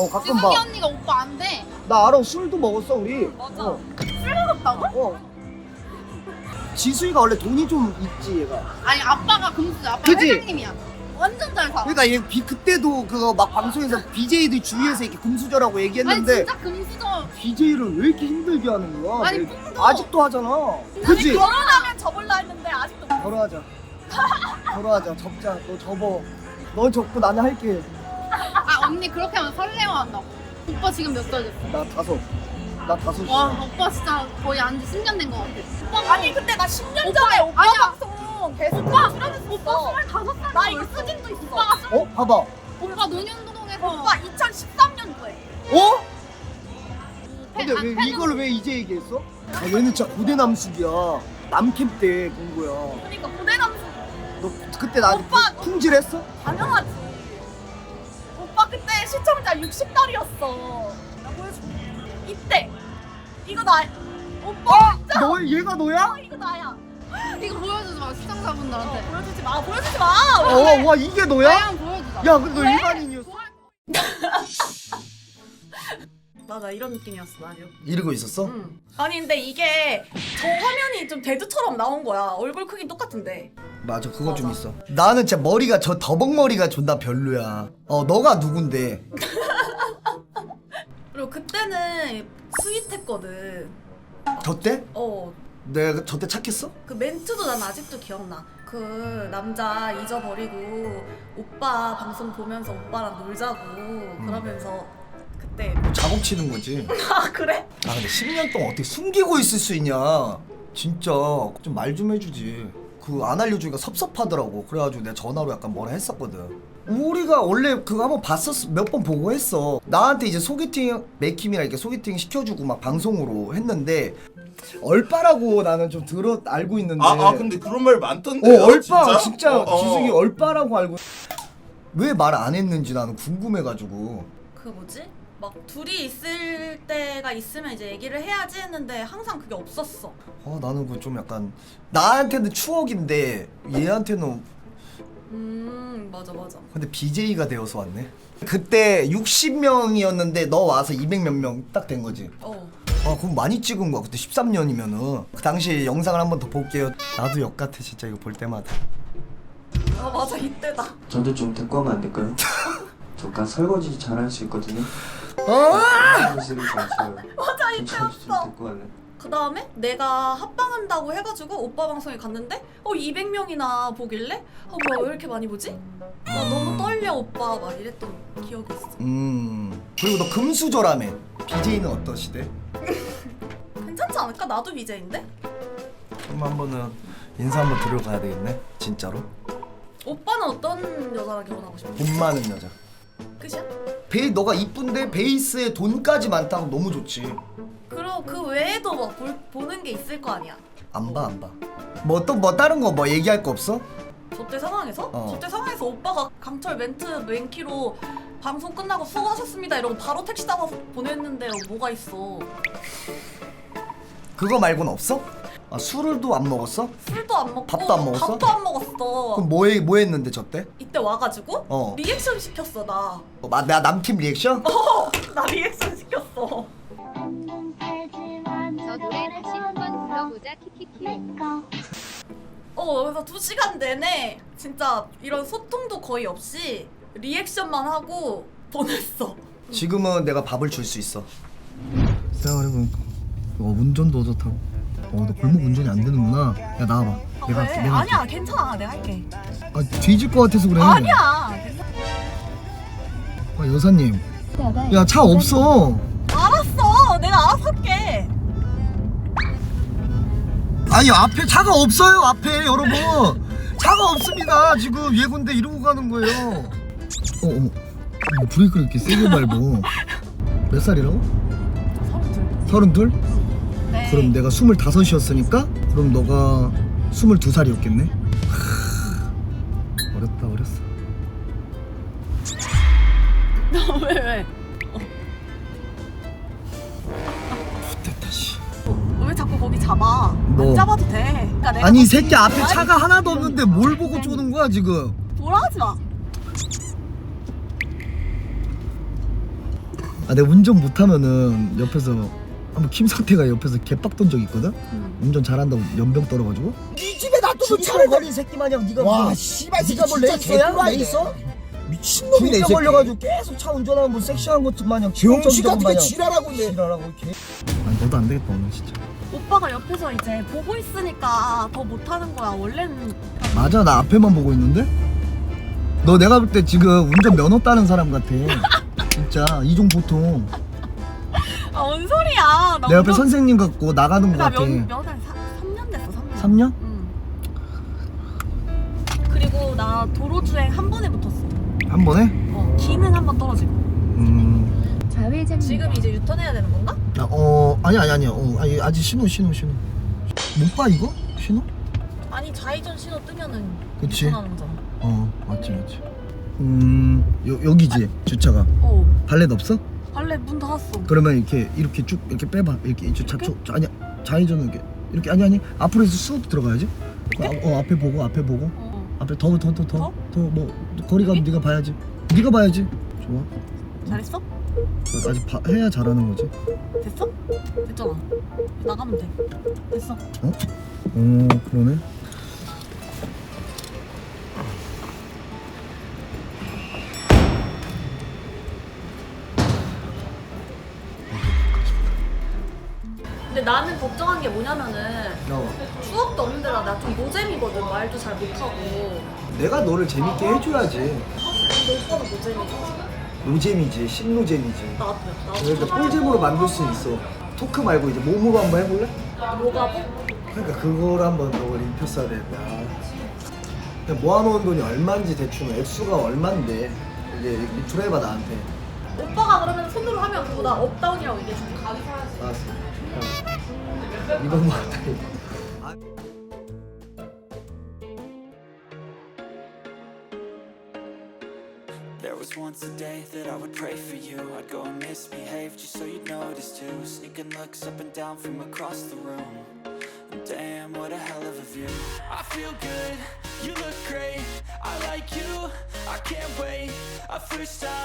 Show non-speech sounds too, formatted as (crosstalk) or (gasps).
어 가끔 봐. 언니가 오빠 안 돼. 나 알아 술도 먹었어 우리. 맞아. 어. 술 먹었다고? 어. 지수이가 원래 돈이 좀 있지 얘가. 아니 아빠가 금수저 아빠? 회장님이야. 완전 잘 살아. 그러니까 얘 비, 그때도 그거 막 방송에서 BJ들 주위에서 이렇게 금수저라고 아니 얘기했는데 진짜 금수저. BJ를 왜 이렇게 힘들게 하는 거야? 아니 내- 뽕도. 아직도 하잖아. 그지? 결혼하면 접을라 했는데 아직도 못 결혼하자. 결혼하자. 접자. 너 접어. 넌 접고 나는 할게. 아 언니 그렇게 하면 설레어한다고. 오빠 지금 몇 살 됐어? 나 다섯. 나 다섯. 와 오빠 진짜 거의 안지 10년 된 것 같아. 오빠 아니 근데 나 10년 오빠, 전에 오빠 아니야. 방송 계속 오빠 출연했었어. 오빠 25살. 나 이거 사진도 있어. 오빠가 스- 어? 봐봐. 오빠 논현동에서 오빠 2013년도에. 어? 팬- 근데 아, 왜 팬은- 이걸 왜 이제 얘기했어? 아, 얘는 진짜 고대 남숙이야. 남캠 때 본 거야. 그러니까 고대 남수 너 그때 나한테 오빠! 풍- 풍질했어? 당연하지. 시청자 60달이었어. 나 보여줄게. 이때 이거 나 오빠 진짜 너 얘가 너야? 어, 이거 나야. (gasps) 이거 보여주지 마 어, 시청자분들한테. 보여주지 마. 보여주지 마. 어, 와 이게 너야? 나양 보여주자. 야, 근데 너 일반인 맞아 이런 느낌이었어 나도. 이러고 있었어? 응. 아니 근데 이게 저 화면이 좀 대두처럼 나온 거야. 얼굴 크기 똑같은데. 맞아, 그거 좀 맞아. 있어. 나는 진짜 머리가 저 더벅머리가 존나 별로야. 어, 너가 누군데? (laughs) 그리고 그때는 스윗했거든. 저 때? 어. 내가 저때 착했어? 그 멘트도 난 아직도 기억나. 그 남자 잊어버리고 오빠 방송 보면서 오빠랑 놀자고 그러면서 그때 작업 치는 거지. (laughs) 아 그래? 아 근데 10년 동안 어떻게 숨기고 있을 수 있냐 진짜 좀 말 좀 해주지 그 안 알려주니까 섭섭하더라고 그래가지고 내가 전화로 약간 뭐라 했었거든 우리가 원래 그거 한번 봤었어 몇번 보고 했어 나한테 이제 소개팅 맥힘이랑 이렇게 소개팅 시켜주고 막 방송으로 했는데 얼빠라고 나는 좀 들어 알고 있는데 아, 아 근데 그런 말 많던데. 어 얼빠 진짜, 어, 어. 지승이 얼빠라고 알고 왜 말 안 했는지 나는 궁금해가지고 그 뭐지? 막 둘이 있을 때가 있으면 이제 얘기를 해야지 했는데 항상 그게 없었어. 아 나는 그 좀 약간 나한테는 추억인데 얘한테는 음 맞아 맞아. 근데 BJ가 되어서 왔네. 그때 60명이었는데 너 와서 200 몇 명 딱 된 거지. 어. 아 그럼 많이 찍은 거야. 그때 13년이면은 그 당시 영상을 한 번 더 볼게요. 나도 역 같아 진짜 이거 볼 때마다. 아 맞아 이때다. 저도 좀 데리고 가면 안 될까요? (laughs) 저가 설거지 잘할 수 있거든요. 아! 치워요. 맞아 이때였어. 갈래. 그 다음에 내가 합방한다고 해가지고 오빠 방송에 갔는데 어 200명이나 보길래 어 뭐야 왜 이렇게 많이 보지? 나 너무 떨려 오빠 막 이랬던 기억이 있어. 음 그리고 너 금수저라며. BJ는 어떤 시대? (laughs) 괜찮지 않을까? 나도 BJ인데? 그럼 한 번은 인사 한번 드려 가야 되겠네. 진짜로. 오빠는 어떤 여자랑 결혼하고 싶어? 돈 많은 여자. 끝이야? 베이 너가 이쁜데 베이스에 돈까지 많다고 너무 좋지. 그리고 그 외에도 막 볼, 보는 게 있을 거 아니야. 안 봐, 안 봐. 뭐 또 뭐 다른 거 뭐 얘기할 거 없어? 저때 상황에서? 어. 저때 상황에서 오빠가 강철 멘트 멘키로 방송 끝나고 수고하셨습니다 이러고 바로 택시 타고 보냈는데 뭐가 있어 그거 말고는 없어? 아, 술을도 안 먹었어? 술도 안 먹고 밥도 안 먹었어? 밥도 안 먹었어 그럼 뭐, 해, 뭐 했는데 저 때? 이때 와가지고 어. 리액션 시켰어 나. 어, 마- 나 남팀 리액션? (laughs) 나 리액션 시켰어. 저 노래 다시 한번 불러보자 키키키 어 그래서 두 시간 내내 진짜 이런 소통도 거의 없이 리액션만 하고 보냈어. 지금은 내가 밥을 줄 수 있어 생각해보니까 어, 운전도 좋다고 어, 너 골목 운전이 안 되는구나 야 나와봐 내가 왜? 아니야 괜찮아 내가 할게. 아, 뒤질 것 같아서 그래 아니야. 아, 여사님 야 차 없어 알았어 내가 알아서 할게. 아니 앞에 차가 없어요 앞에 여러분 차가 없습니다 지금 예군데 이러고 가는 거예요 어 어머 어, 브레이크를 이렇게 세게 밟어 몇 살이라고? 서른둘? 네. 그럼 내가 스물다섯이었으니까 그럼 너가 스물두 살이었겠네 어렵다 어렸어 (laughs) 왜 왜? 됐다 씨 왜 자꾸 거기 잡아? 너. 안 잡아도 돼. 그러니까 내가 아니 이 거기 새끼 앞에 아니, 차가 하나도 없는데 뭘 보고 쪼는 거야 지금 뭐라 하지 마. 아 내가 운전 못하면은 옆에서 한번 김성태가 옆에서 개빡던 적 있거든. 응. 운전 잘한다고 연병 떨어가지고. 네 집에 놔두고 차를 버린 새끼 마냥 네가 와 무슨- 씨발 네가 뭐 레이서야? 레이서? 미친놈이네 이 새끼 걸려가지고 계속 차 운전하면 뭐 섹시한 것 마냥 병신 같은 게 마냥 지랄하고 있네 지랄하고 개. 아니 너도 안 되겠다 오늘 진짜. 오빠가 옆에서 이제 보고 있으니까 더 못하는 거야. 원래는 맞아 나 앞에만 보고 있는데. 너 내가 볼 때 지금 운전 면허 따는 사람 같아. 진짜 이종 보통 아, 뭔 소리야? 나 내 옆에 선생님 같고 나가는 것 나 같아. 면, 면허 3년 됐어, 3년. 3년? 응. 그리고 나 도로 주행 한 번에 붙었어. 한 번에? 어, 기능 한 번 떨어지고. 음. 좌회전 지금 이제 유턴해야 되는 건가? 아, 어 아니 아니 아니 어 아니 아직 신호 신호 신호 못 봐 이거 신호? 아니 좌회전 신호 뜨면은 그치. 유턴하는 거잖아. 어 맞지 맞지. 음 여, 여기지 주차가 어. 발렛 없어? 문 닫았어. 그러면 이렇게 이렇게 쭉 이렇게 빼봐 이렇게 주차 쪽 아니 좌회전은 이렇게 이렇게 아니 아니 앞으로 해서 쑥 들어가야지. 그, 아, 어 앞에 보고 앞에 보고 어. 앞에 더 더 더 더? 더 뭐 거리가 여기? 네가 봐야지. 네가 봐야지. 좋아. 잘했어? 아직 봐, 해야 잘하는 거지. 됐어? 됐잖아. 나가면 돼. 됐어. 오 그러네. 근데 나는 걱정한 게 뭐냐면은 어. 추억도 없는데 나좀 노잼이거든. 말도 잘 못하고. 내가 너를 재밌게 해줘야지. 근데 오빠는 노잼이지. 노잼이지, 신노잼이지. 나도 나도. 그러니까 꿀잼으로 만들 수 있어. 토크 말고 이제 몸으로 한번 해볼래? 뭐가 뭐? 그러니까 그걸 한번 너를 입혔어야 된다. 그냥 모아놓은 돈이 얼마인지 대충 액수가 얼마인데 이제 리플 해봐 나한테. 오빠가 그러면 손으로 하면 그거 나 업다운이라고 얘기해줄게. 가기 사야지. 알았어. 이건 뭐 같아. There was once a day that I would pray for you I'd go and misbehave just so you'd notice too Sneaking looks up and down from across the room And Damn, what a hell of a view I feel good, you look great I like you, I can't wait A first time